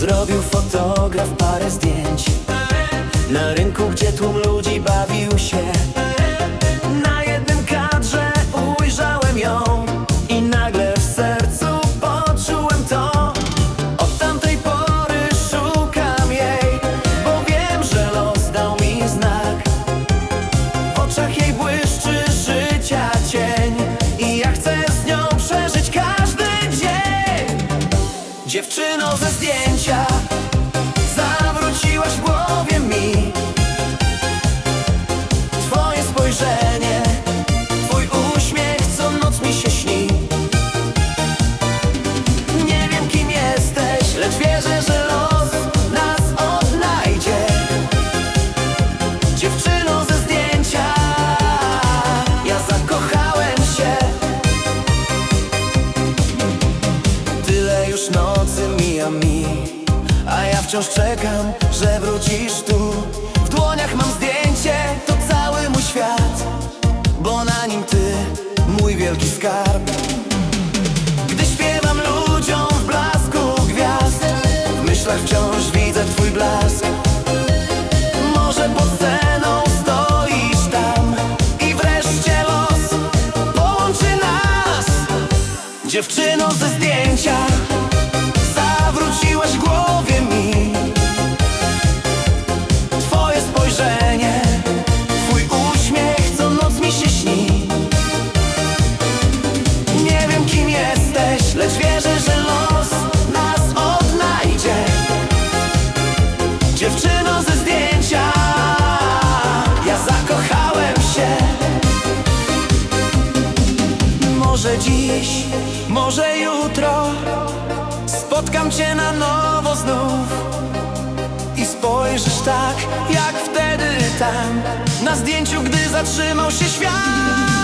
Zrobił fotograf parę zdjęć. Na rynku, gdzie tłum ludzi bawił się Dziewczyno ze zdjęcia Zawróciłaś w głowie mi. A ja wciąż czekam, że wrócisz tu. W dłoniach mam zdjęcie, to cały mój świat Bo na nim ty, mój wielki skarb. Gdy śpiewam ludziom w blasku gwiazd W myślach wciąż widzę twój blask. Może pod sceną stoisz tam I wreszcie los połączy nas. Dziewczyno ze zdjęcia jesteś Lecz wierzę, że los nas odnajdzie. Dziewczyno ze zdjęcia Ja zakochałem się. Może dziś, może jutro Spotkam cię na nowo znów. I spojrzysz tak, jak wtedy tam Na zdjęciu, gdy zatrzymał się świat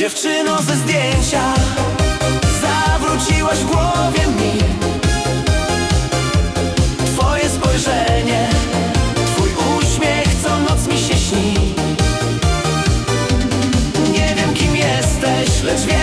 Dziewczyno ze zdjęcia Zawróciłaś w głowie mi. Twoje spojrzenie Twój uśmiech co noc mi się śni. Nie wiem kim jesteś, lecz wiem